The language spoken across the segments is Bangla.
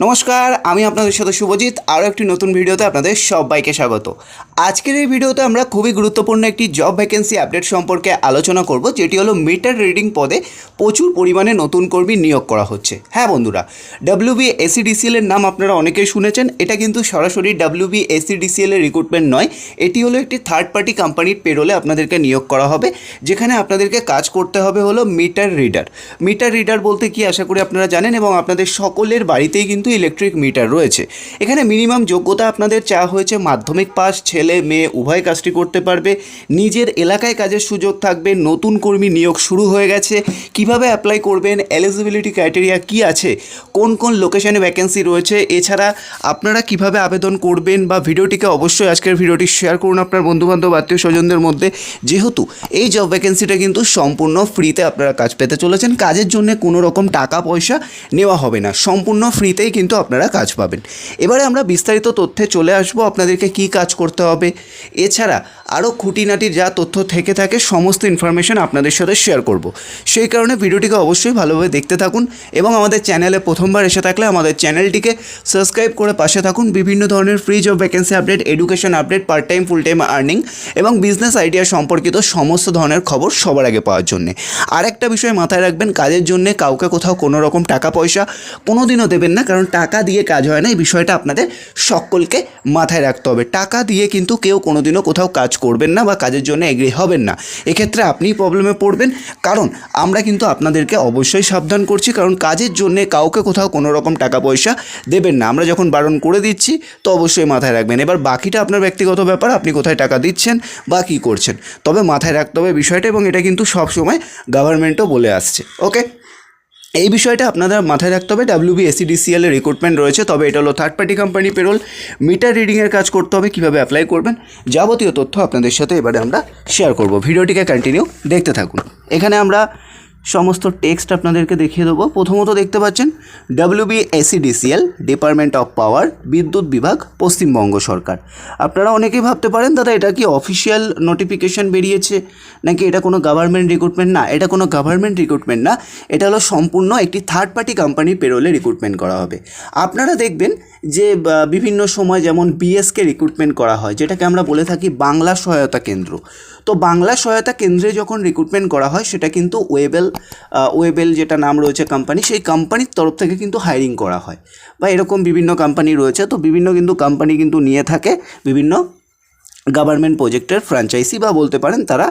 নমস্কার, আমি আপনাদের সাথে শুভজিৎ, আরও একটি নতুন ভিডিওতে আপনাদের সবাইকে স্বাগত। আজকের এই ভিডিওতে আমরা খুবই গুরুত্বপূর্ণ একটি জব ভ্যাকেন্সি আপডেট সম্পর্কে আলোচনা করব, যেটি হলো মিটার রিডিং পদে প্রচুর পরিমাণে নতুন কর্মী নিয়োগ করা হচ্ছে। হ্যাঁ বন্ধুরা ডাব্লিউবি এসিডিসিএল এর নাম আপনারা অনেকেই শুনেছেন, এটা কিন্তু সরাসরি ডাব্লিউবি এসিডিসিএল এর রিক্রুটমেন্ট নয়, এটি হলো একটি থার্ড পার্টি কোম্পানির পেরোলে আপনাদেরকে নিয়োগ করা হবে, যেখানে আপনাদেরকে কাজ করতে হবে হলো মিটার রিডার মিটার রিডার বলতে কি আশা করি আপনারা জানেন এবং আপনাদের সকলের বাড়িতেই কিন্তু ইলেকট্রিক মিটার রয়েছে। এখানে মিনিমাম যোগ্যতা আপনাদের চাওয়া হয়েছে, মাধ্যমিক পাস, ছেলে, মেয়ে, উভয় কাজটি করতে পারবে। নিজের এলাকায় কাজের সুযোগ থাকবে, নতুন কর্মী নিয়োগ শুরু হয়ে গেছে। কীভাবে অ্যাপ্লাই করবেন এলিজিবিলিটি ক্রাইটেরিয়া কি আছে, কোন কোন লোকেশনে ভ্যাকেন্সি রয়েছে, এছাড়া আপনারা কীভাবে আবেদন করবেন বা ভিডিওটিকে অবশ্যই আজকের ভিডিওটি শেয়ার করুন আপনার বন্ধুবান্ধব, আত্মীয় স্বজনদের মধ্যে। যেহেতু এই জব ভ্যাকেন্সিটা কিন্তু সম্পূর্ণ ফ্রিতে আপনারা কাজ পেতে চলেছেন, কাজের জন্য কোনো রকম টাকা পয়সা নেওয়া হবে না। সম্পূর্ণ ফ্রিতেই কিন্তু আপনারা কাজ পাবেন। এবারে আমরা বিস্তারিত তথ্যে চলে আসব, আপনাদেরকে কি কাজ করতে হবে। এছাড়া আরও খুঁটিনাটির যা তথ্য থেকে থাকে, সমস্ত ইনফরমেশন আপনাদের সাথে শেয়ার করব। সেই কারণে ভিডিওটিকে অবশ্যই ভালোভাবে দেখতে থাকুন এবং আমাদের চ্যানেলে প্রথমবার এসে থাকলে আমাদের চ্যানেলটিকে সাবস্ক্রাইব করে পাশে থাকুন। বিভিন্ন ধরনের free job vacancy update education update part time full time earning এবং বিজনেস আইডিয়া সম্পর্কিত সমস্ত ধরনের খবর সবার আগে পাওয়ার জন্যে। আরেকটা বিষয় মাথায় রাখবেন, কাজের জন্যে কাউকে কোথাও কোনো রকম টাকা পয়সা কোনো দিনও দেবেন না, কারণ টাকা দিয়ে কাজ হয় না, এই বিষয়টা আপনাদের সকলকে মাথায় রাখতে হবে। টাকা দিয়ে কিন্তু কেউ কোনোদিনও কোথাও কাজ করবেন না বা কাজের জন্য এগ্রি হবেন না। এক্ষেত্রে আপনিই প্রবলেমে পড়বেন। কারণ আমরা কিন্তু আপনাদেরকে অবশ্যই সাবধান করছি, কারণ কাজের জন্যে কাউকে কোথাও কোনো রকম টাকা পয়সা দেবেন না। আমরা যখন বারণ করে দিচ্ছি, তো অবশ্যই মাথায় রাখবেন। এবার বাকিটা আপনার ব্যক্তিগত ব্যাপার, আপনি কোথায় টাকা দিচ্ছেন বা কী করছেন। তবে মাথায় রাখতে হবে বিষয়টা এবং এটা কিন্তু সবসময় গভর্নমেন্টও বলে আসছে। ওকে এই বিষয়টা আপনাদের মাথায় রাখতে হবে। ডাব্লিউবি এসিডিসিএল এর রিক্রুটমেন্ট রয়েছে, তবে এটা হলো third party company payroll meter রিডিংয়ের কাজ করতে হবে, কীভাবে অ্যাপ্লাই করবেন, যাবতীয় তথ্য আপনাদের সাথে এবারে আমরা শেয়ার করব। ভিডিওটিকে কন্টিনিউ দেখতে থাকুন। এখানে আমরা সমস্ত টেক্সট আপনাদেরকে দেখিয়ে দেবো। প্রথমত দেখতে পাচ্ছেন WB ACDCL department of power বিদ্যুৎ বিভাগ পশ্চিমবঙ্গ সরকার আপনারা অনেকেই ভাবতে পারেন, দাদা, এটা কি অফিসিয়াল নোটিফিকেশন বেরিয়েছে? নাকি এটা কোনো গভর্নমেন্ট রিক্রুটমেন্ট না, এটা কোনো গভর্নমেন্ট রিক্রুটমেন্ট না, এটা হলো সম্পূর্ণ একটি থার্ড পার্টি কোম্পানির পেরোলে রিক্রুটমেন্ট করা হবে। আপনারা দেখবেন যে বিভিন্ন সময় যেমন বিএসকে রিক্রুটমেন্ট করা হয়, যেটাকে আমরা বলে থাকি বাংলা সহায়তা কেন্দ্র। তো বাংলা সহায়তা কেন্দ্রে যখন রিক্রুটমেন্ট করা হয়, সেটা কিন্তু ওয়েবেল ওয়েবেল যেটা নাম রয়েছে কোম্পানি সেই কোম্পানির তরফ থেকে কিন্তু হায়ারিং করা হয়। বা এরকম বিভিন্ন কোম্পানি রয়েছে, তো বিভিন্ন কিন্তু কোম্পানি কিন্তু নিয়ে থাকে, বিভিন্ন গভর্নমেন্ট প্রজেক্টের ফ্র্যাঞ্চাইজি বা বলতে পারেন তারা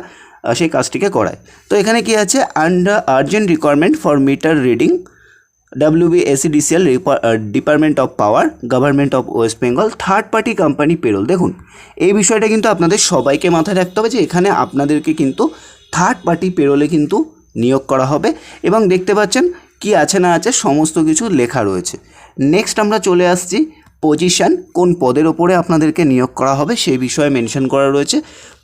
সেই কাজটিকে করায়। তো এখানে কি আছে? Under urgent requirement for meter reading WB ACDCL department of power government of West Bengal third party company payroll দেখুন, এই বিষয়টা কিন্তু আপনাদের সবাইকে মাথায় রাখতে হবে যে এখানে আপনাদেরকে কিন্তু থার্ড পার্টি পেরোলে কিন্তু নিয়োগ করা হবে এবং দেখতে পাচ্ছেন কি আছে না আছে, সমস্ত কিছু লেখা রয়েছে। নেক্সট আমরা চলে আসছি পজিশন কোন পদের ওপরে আপনাদেরকে নিয়োগ করা হবে সেই বিষয়ে মেনশন করা রয়েছে।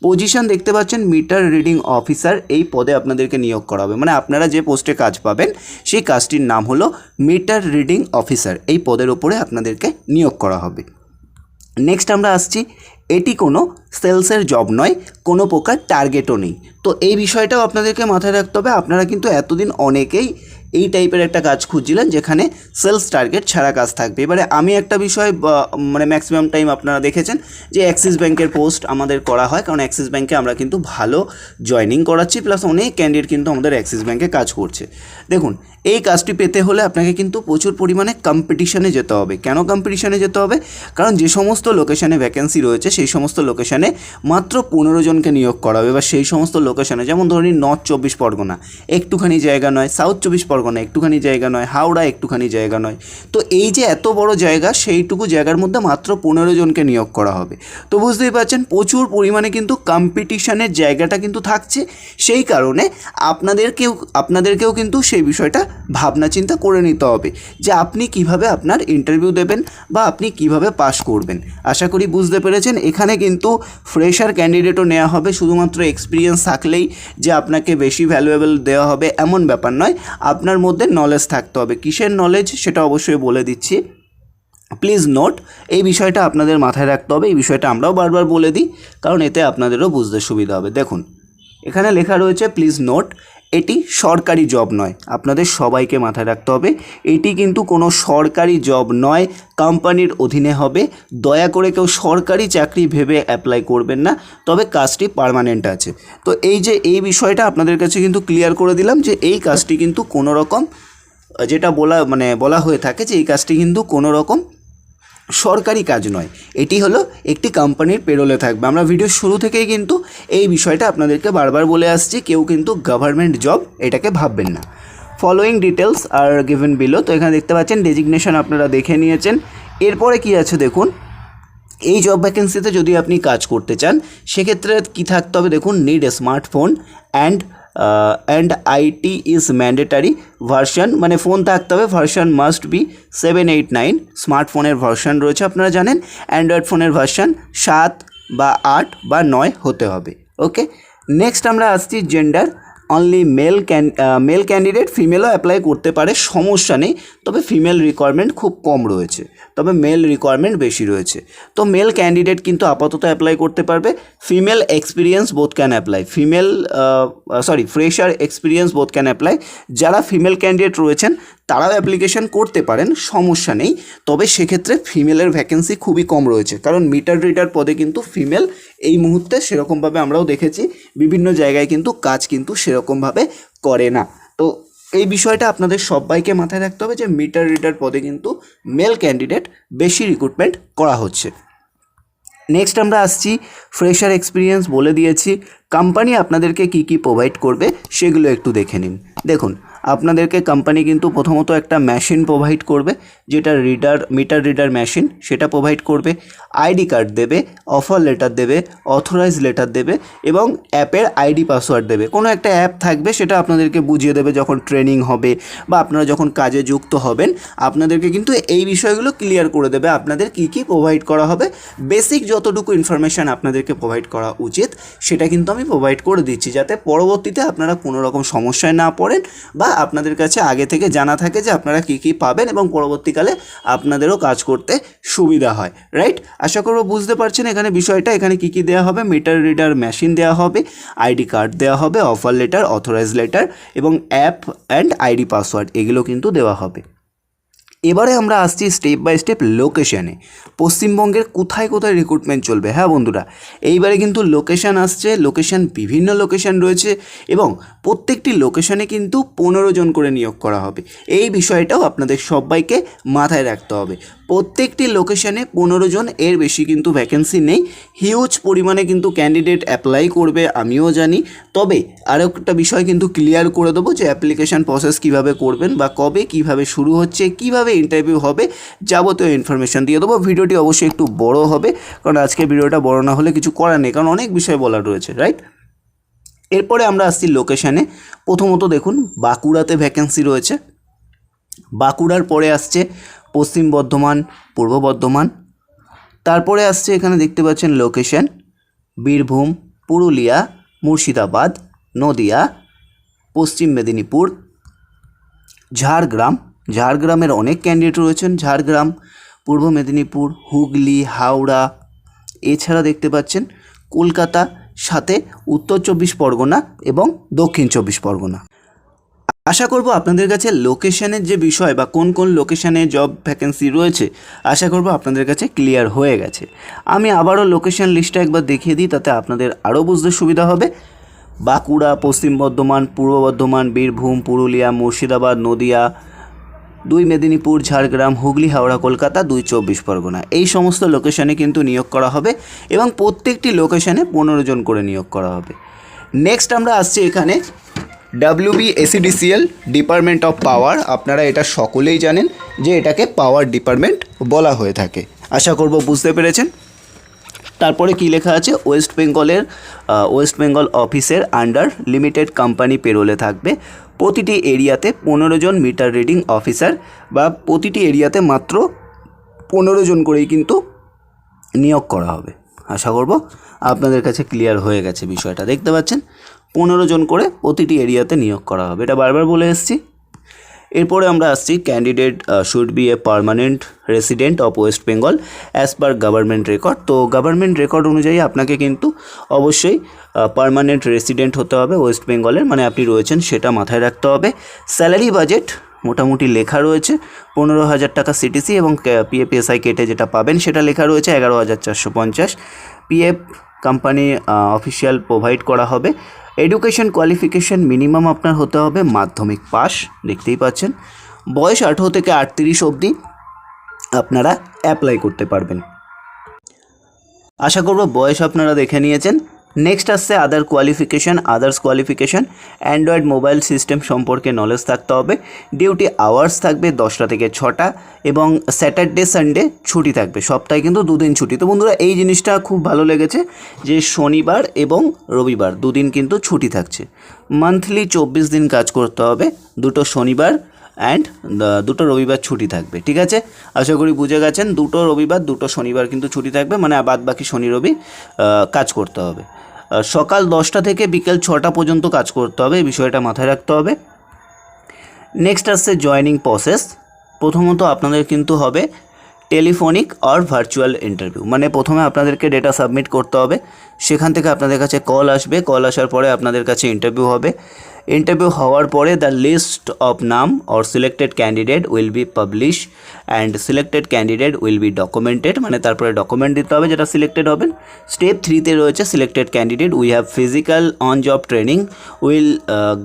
পজিশন দেখতে পাচ্ছেন মিটার রিডিং অফিসার এই পদে আপনাদেরকে নিয়োগ করা হবে। মানে আপনারা যে পোস্টে কাজ পাবেন, সেই কাজটির নাম হলো মিটার রিডিং অফিসার এই পদের ওপরে আপনাদেরকে নিয়োগ করা হবে। নেক্সট আমরা আসছি, এটি কোনো সেলসের জব নয়, কোনো প্রকার টার্গেটও নেই। তো এই বিষয়টাও আপনাদেরকে মাথায় রাখতে হবে। আপনারা কিন্তু এতদিন অনেকেই এই টাইপের একটা কাজ খুঁজছিলেন যেখানে সেলস টার্গেট ছাড়া কাজ থাকবে। এবারে আমি একটা বিষয় মানে ম্যাক্সিমাম টাইম আপনারা দেখেছেন যে অ্যাক্সিস ব্যাংকের পোস্ট আমাদের করা হয়, কারণ অ্যাক্সিস ব্যাংকে আমরা কিন্তু ভালো জয়নিং করাচ্ছি প্লাস অনেক ক্যান্ডিডেট কিন্তু আমাদের অ্যাক্সিস ব্যাংকে কাজ করছে। দেখুন এই কাজটি পেতে হলে আপনাকে কিন্তু প্রচুর পরিমাণে কম্পিটিশনে যেতে হবে। কেন কম্পিটিশনে যেতে হবে? কারণ যে সমস্ত লোকেশানে ভ্যাকেন্সি রয়েছে, সেই সমস্ত লোকেশানে মাত্র পনেরো জনকে নিয়োগ করা হবে। বা সেই সমস্ত লোকেশানে যেমন ধরে নিন নর্থ চব্বিশ পরগনা, একটুখানি জায়গা নয়। সাউথ চব্বিশ পরগনা, একটুখানি জায়গা নয়। হাওড়া একটুখানি জায়গা নয়। তো এই যে এত বড় জায়গা, সেইটুকু জায়গার মধ্যে মাত্র পনেরো জনকে নিয়োগ করা হবে। তো বুঝতেই পারছেন, প্রচুর পরিমাণে কিন্তু কম্পিটিশনের জায়গাটা কিন্তু থাকছে। সেই কারণে আপনাদেরকেও আপনাদেরকেও কিন্তু সেই বিষয়টা ভাবনা চিন্তা করে নিতে হবে যে আপনি কীভাবে আপনার ইন্টারভিউ দেবেন বা আপনি কীভাবে পাস করবেন। আশা করি বুঝতে পেরেছেন। এখানে কিন্তু ফ্রেশার ক্যান্ডিডেটও নেওয়া হবে। শুধুমাত্র এক্সপিরিয়েন্স থাকলেই যে আপনাকে বেশি ভ্যালুয়েবল দেওয়া হবে এমন ব্যাপার নয়। আপনার মধ্যে নলেজ থাকতে হবে। কিসের নলেজ সেটা অবশ্যই বলে দিচ্ছি। প্লিজ নোট এই বিষয়টা আপনাদের মাথায় রাখতে হবে। এই বিষয়টা আমরাও বারবার বলে দিই, কারণ এতে আপনাদেরও বুঝতে সুবিধা হবে। দেখুন, এখানে লেখা রয়েছে প্লিজ নোট এটি সরকারি জব নয়। আপনাদের সবাইকে মাথায় রাখতে হবে, এটি কিন্তু কোনো সরকারি জব নয় কোম্পানির অধীনে হবে। দয়া করে কেউ সরকারি চাকরি ভেবে অ্যাপ্লাই করবেন না, তবে কাজটি পার্মানেন্ট আছে। তো এই যে এই বিষয়টা আপনাদের কাছে কিন্তু ক্লিয়ার করে দিলাম যে এই কাজটি কিন্তু কোনো রকম, যেটা বলা মানে বলা হয়ে থাকে যে এই কাজটি কিন্তু কোনো রকম সরকারি কাজ নয়। এটি হলো একটি কোম্পানির পেরোলে থাকবে। আমরা ভিডিও শুরু থেকেই কিন্তু এই বিষয়টা আপনাদেরকে বারবার বলে আসছি, কেউ কিন্তু গভর্নমেন্ট জব এটাকে ভাববেন না। Following details are given below তো এখানে দেখতে পাচ্ছেন ডেজিগনেশন আপনারা দেখে নিয়েছেন। এরপরে কি আছে দেখুন, এই জব ভ্যাকেন্সিতে যদি আপনি কাজ করতে চান, সেক্ষেত্রে কী থাকতে হবে দেখুন need smartphone and and IT is mandatory version মানে ফোন থাকতে হবে version must be seven eight nine স্মার্টফোনের ভার্সন রয়েছে, আপনারা জানেন। অ্যান্ড্রয়েড ফোনের ভার্সন সাত বা আট বা নয় হতে হবে ওকে নেক্সট আমরা আসছি gender only male can male candidate ফিমেলও apply করতে পারে, সমস্যা নেই। তবে ফিমেল রিকোয়ারমেন্ট খুব কম রয়েছে, তবে মেল রিকোয়ারমেন্ট বেশি রয়েছে। তো মেল ক্যান্ডিডেট কিন্তু আপাতত অ্যাপ্লাই করতে পারবে female experience both can apply female sorry fresher experience both can apply যারা ফিমেল ক্যান্ডিডেট রয়েছেন, তারাও অ্যাপ্লিকেশন করতে পারেন, সমস্যা নেই, তবে সেক্ষেত্রে ফিমেলের ভ্যাকেন্সি খুবই কম রয়েছে, কারণ মিটার রিডার পদে কিন্তু ফিমেল এই মুহূর্তে সেরকমভাবে আমরাও দেখেছি, বিভিন্ন জায়গায় কিন্তু কাজ কিন্তু সেরকমভাবে করে না। তো এই বিষয়টা আপনাদের সবাইকে মাথায় রাখতে হবে যে মিটার রিডার পদে কিন্তু মেল ক্যান্ডিডেট বেশি রিক্রুটমেন্ট করা হচ্ছে। নেক্সট আমরা আসছি ফ্রেশার এক্সপিরিয়েন্স বলে দিয়েছি। কোম্পানি আপনাদেরকে কি কি প্রোভাইড করবে সেগুলো একটু দেখে নিন। দেখুন আপনাদেরকে কোম্পানি কিন্তু প্রথমত একটা মেশিন প্রোভাইড করবে, যেটা রিডার মিটার রিডার মেশিন সেটা প্রোভাইড করবে আইডি কার্ড দেবে অফার লেটার দেবে অথরাইজ লেটার দেবে এবং অ্যাপের আইডি পাসওয়ার্ড দেবে। কোনো একটা অ্যাপ থাকবে, সেটা আপনাদেরকে বুঝিয়ে দেবে যখন ট্রেনিং হবে বা আপনারা যখন কাজে যুক্ত হবেন, আপনাদেরকে কিন্তু এই বিষয়গুলো ক্লিয়ার করে দেবে আপনাদের কি কি প্রোভাইড করা হবে। বেসিক যতটুকু ইনফরমেশান আপনাদেরকে প্রোভাইড করা উচিত, সেটা কিন্তু আমি প্রোভাইড করে দিচ্ছি, যাতে পরবর্তীতে আপনারা কোনো রকম সমস্যায় না পড়েন বা আপনাদের কাছে আগে থেকে জানা থাকে যে আপনারা কি কি পাবেন এবং পরবর্তীকালে আপনাদেরও কাজ করতে সুবিধা হয় রাইট আশা করব বুঝতে পারছেন এখানে বিষয়টা। এখানে কি কি দেওয়া হবে? মিটার রিডার মেশিন দেওয়া হবে আইডি কার্ড দেওয়া হবে অফার লেটার অথরাইজ লেটার এবং অ্যাপ অ্যান্ড আইডি পাসওয়ার্ড এগুলো কিন্তু দেওয়া হবে। এবারে আমরা আসছি স্টেপ বাই স্টেপ লোকেশানে পশ্চিমবঙ্গের কোথায় কোথায় রিক্রুটমেন্ট চলবে হ্যাঁ বন্ধুরা? এইবারে কিন্তু লোকেশান আসছে লোকেশান বিভিন্ন লোকেশান রয়েছে এবং প্রত্যেকটি লোকেশানে কিন্তু পনেরো জন করে নিয়োগ করা হবে। এই বিষয়টাও আপনাদের সবাইকে মাথায় রাখতে হবে। প্রত্যেকটি লোকেশানে পনেরো জন, এর বেশি কিন্তু ভ্যাকেন্সি নেই। হিউজ পরিমাণে কিন্তু ক্যান্ডিডেট অ্যাপ্লাই করবে, আমিও জানি। তবে আরও একটা বিষয় কিন্তু ক্লিয়ার করে দেবো যে অ্যাপ্লিকেশান প্রসেস কীভাবে করবেন বা কবে কীভাবে শুরু হচ্ছে, কীভাবে ইন্টারভিউ হবে, যাবতীয় ইনফরমেশান দিয়ে দেবো। ভিডিওটি অবশ্যই একটু বড় হবে, কারণ আজকে ভিডিওটা বড় না হলে কিছু করার নেই, কারণ অনেক বিষয় বলার রয়েছে রাইট এরপরে আমরা আসছি লোকেশানে প্রথমত দেখুন, বাঁকুড়াতে ভ্যাকেন্সি রয়েছে। বাঁকুড়ার পরে আসছে পশ্চিম বর্ধমান, পূর্ব বর্ধমান। তারপরে আসছে এখানে দেখতে পাচ্ছেন লোকেশন বীরভূম, পুরুলিয়া, মুর্শিদাবাদ, নদিয়া, পশ্চিম মেদিনীপুর, ঝাড়গ্রাম। ঝাড়গ্রামের অনেক ক্যান্ডিডেট রয়েছেন। ঝাড়গ্রাম, পূর্ব মেদিনীপুর, হুগলি, হাওড়া। এছাড়া দেখতে পাচ্ছেন কলকাতা, সাথে উত্তর চব্বিশ পরগনা এবং দক্ষিণ চব্বিশ পরগনা। আশা করব আপনাদের কাছে লোকেশনের যে বিষয় বা কোন কোন লোকেশনে জব ভ্যাকেন্সি রয়েছে, আশা করব আপনাদের কাছে ক্লিয়ার হয়ে গেছে। আমি আবারও লোকেশন লিস্টটা একবার দেখিয়ে দিই, তাতে আপনাদের আরও বুঝতে সুবিধা হবে। বাঁকুড়া, পশ্চিম বর্ধমান, পূর্ব বর্ধমান, বীরভূম, পুরুলিয়া, মুর্শিদাবাদ, নদিয়া, দুই মেদিনীপুর, ঝাড়গ্রাম, হুগলি, হাওড়া, কলকাতা, দুই চব্বিশ পরগনা। এই সমস্ত লোকেশনে কিন্তু নিয়োগ করা হবে এবং প্রত্যেকটি লোকেশনে পনেরো জন করে নিয়োগ করা হবে। নেক্সট আমরা আসছি এখানে WB ACDCL department of power আপনারা এটা সকলেই জানেন যে এটাকে পাওয়ার ডিপার্টমেন্ট বলা হয়ে থাকে। আশা করব বুঝতে পেরেছেন। তারপরে কি লেখা আছে? ওয়েস্ট বেঙ্গলের ওয়েস্ট বেঙ্গল অফিসের আন্ডার লিমিটেড কোম্পানি পেরোলে থাকবে। প্রতিটি এরিয়াতে পনেরো জন মিটার রিডিং অফিসার বা প্রতিটি এরিয়াতে মাত্র পনেরো জন করেই কিন্তু নিয়োগ করা হবে। আশা করব আপনাদের কাছে ক্লিয়ার হয়ে গেছে বিষয়টা। দেখতে পাচ্ছেন? পনেরো জন করে প্রতিটি এরিয়াতে নিয়োগ করা হবে। এটা বারবার বলে এসছি। এরপরে আমরা আসছি candidate should be a permanent resident of West Bengal as per government record তো গভর্নমেন্ট রেকর্ড অনুযায়ী আপনাকে কিন্তু অবশ্যই পারমানেন্ট রেসিডেন্ট হতে হবে ওয়েস্ট বেঙ্গলের মানে আপনি রয়েছেন সেটা মাথায় রাখতে হবে। স্যালারি বাজেট মোটামুটি লেখা রয়েছে পনেরো হাজার টাকা সিটিসি এবং পিএফএসআই কেটে যেটা পাবেন সেটা লেখা রয়েছে এগারো হাজার চারশো পঞ্চাশ। পিএফ কোম্পানি অফিসিয়াল প্রোভাইড করা হবে। এডুকেশন কোয়ালিফিকেশন মিনিমাম আপনার হতে হবে মাধ্যমিক পাস দেখতেই পাচ্ছেন। বয়স আঠেরো থেকে আটত্রিশ অবধি আপনারা অ্যাপ্লাই করতে পারবেন। আশা করব বয়স আপনারা দেখে নিয়েছেন। নেক্সট আসছে other qualification others qualification android mobile system সম্পর্কে নলেজ থাকতে হবে। ডিউটি আওয়ার্স থাকবে দশটা থেকে ছটা এবং স্যাটারডে সানডে ছুটি থাকবে। সপ্তাহে কিন্তু দুদিন ছুটি। তো বন্ধুরা, এই জিনিসটা খুব ভালো লেগেছে যে শনিবার এবং রবিবার দুদিন কিন্তু ছুটি থাকছে। মান্থলি চব্বিশ দিন কাজ করতে হবে। দুটো শনিবার অ্যান্ড দুটো রবিবার ছুটি থাকবে, ঠিক আছে? আশা করি বুঝে গেছেন, দুটো রবিবার, দুটো শনিবার কিন্তু ছুটি থাকবে মানে বাদ বাকি শনি রবি কাজ করতে হবে। সকাল দশটা থেকে বিকেল ছটা পর্যন্ত কাজ করতে হবে, এই বিষয়টা মাথায় রাখতে হবে। নেক্সট আসছে জয়নিং প্রসেস প্রথমত আপনাদের কিন্তু হবে টেলিফোনিক আর ভার্চুয়াল ইন্টারভিউ মানে প্রথমে আপনাদেরকে ডেটা সাবমিট করতে হবে, সেখান থেকে আপনাদের কাছে কল আসবে কল আসার পরে আপনাদের কাছে ইন্টারভিউ হবে। ইন্টারভিউ হওয়ার পরে দ্য লিস্ট অফ নাম or selected candidate will be publish and selected candidate will be documented মানে তারপরে ডকুমেন্ট দিতে হবে যেটা সিলেক্টেড হবেন স্টেপ থ্রিতে রয়েছে selected candidate we have physical on job training will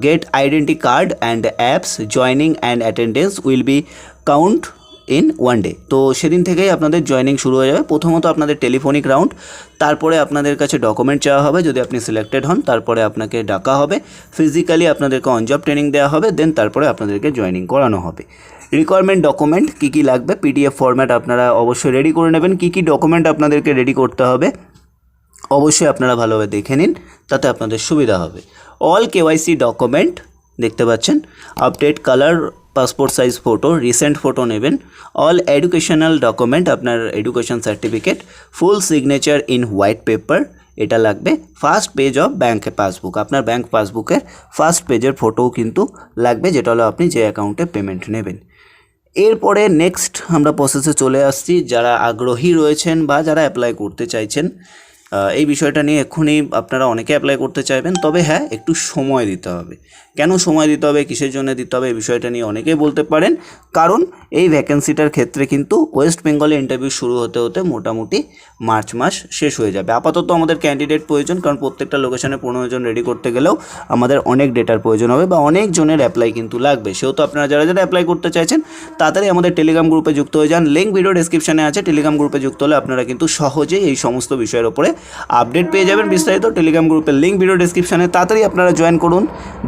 get identity card and apps joining and attendance will be count in one day তো সেদিন থেকেই আপনাদের জয়েনিং শুরু হয়ে যাবে। প্রথমত আপনাদের টেলিফোনিক রাউন্ড তারপরে আপনাদের কাছে ডকুমেন্ট চাওয়া হবে, যদি আপনি সিলেক্টেড হন, তারপরে আপনাকে ডাকা হবে। ফিজিক্যালি আপনাদেরকে অন জব ট্রেনিং দেওয়া হবে দেন তারপরে আপনাদেরকে জয়েনিং করানো হবে। রিকোয়ারমেন্ট ডকুমেন্ট কী কী লাগবে পিডিএফ ফরম্যাট আপনারা অবশ্যই রেডি করে নেবেন। কী কী ডকুমেন্ট আপনাদেরকে রেডি করতে হবে, অবশ্যই আপনারা ভালোভাবে দেখে নিন, তাতে আপনাদের সুবিধা হবে। অল কেওয়াইসি ডকুমেন্ট দেখতে পাচ্ছেন। Update colour passport size photo recent photo নেবেন। অল এডুকেশনাল ডকুমেন্ট আপনার education certificate full signature in white paper এটা লাগবে। First page of bank passbook আপনার ব্যাঙ্ক পাসবুকের ফার্স্ট পেজের ফটোও কিন্তু লাগবে, যেটা হলো আপনি যে অ্যাকাউন্টে পেমেন্ট নেবেন। এরপরে নেক্সট আমরা প্রসেসে চলে আসছি, যারা আগ্রহী রয়েছেন বা যারা অ্যাপ্লাই করতে চাইছেন এই বিষয়টা নিয়ে এক্ষুনি আপনারা অনেকে অ্যাপ্লাই করতে চাইবেন, তবে হ্যাঁ একটু সময় দিতে হবে। কেন সময় দিতে হবে, কিসের জন্য দিতে হবে, এই বিষয়টা নিয়ে অনেকেই বলতে পারেন। কারণ এই ভ্যাকেন্সিটার ক্ষেত্রে কিন্তু ওয়েস্ট বেঙ্গলে ইন্টারভিউ শুরু হতে হতে মোটামুটি মার্চ মাস শেষ হয়ে যাবে। আপাতত আমাদের ক্যান্ডিডেট প্রয়োজন, কারণ প্রত্যেকটা লোকেশনে পনেরো জন রেডি করতে গেলেও আমাদের অনেক ডেটার প্রয়োজন হবে বা অনেক জনের অ্যাপ্লাই কিন্তু লাগবে। সেহেতু আপনারা যারা যারা অ্যাপ্লাই করতে চাইছেন, তাড়াতাড়ি আমাদের টেলিগ্রাম গ্রুপে যুক্ত হয়ে যান। লিঙ্ক ভিডিও ডেসক্রিপশনে আছে। টেলিগ্রাম গ্রুপে যুক্ত হলে আপনারা কিন্তু সহজেই এই সমস্ত বিষয়ের উপরে আপডেট পেয়ে যাবেন বিস্তারিত টেলিগ্রাম গ্রুপের লিঙ্ক ভিডিও ডেসক্রিপশনে তাড়াতাড়ি আপনারা জয়েন করুন।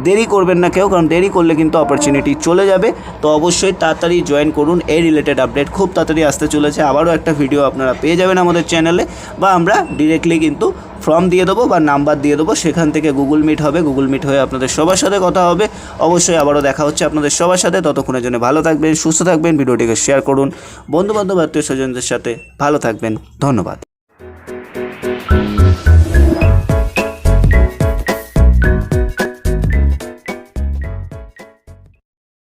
দেরি করবেন না কেউ, কারণ দেরি করলে কিন্তু অপরচুনিটি চলে যাবে। তো অবশ্যই তাড়াতাড়ি জয়েন করুন। এই রিলেটেড আপডেট খুব তাড়াতাড়ি আসতে চলেছে। আবারও একটা ভিডিও আপনারা পেয়ে যাবেন আমাদের চ্যানেলে বা আমরা ডিরেক্টলি কিন্তু ফর্ম দিয়ে দেবো বা নাম্বার দিয়ে দেবো। সেখান থেকে গুগল মিট হবে। গুগল মিট হয়ে আপনাদের সবার সাথে কথা হবে। অবশ্যই আবারও দেখা হচ্ছে আপনাদের সবার সাথে। ততক্ষণের জন্য ভালো থাকবেন, সুস্থ থাকবেন। ভিডিওটিকে শেয়ার করুন। বন্ধুবান্ধব আত্মীয় স্বজনদের সাথে ভালো থাকবেন। ধন্যবাদ।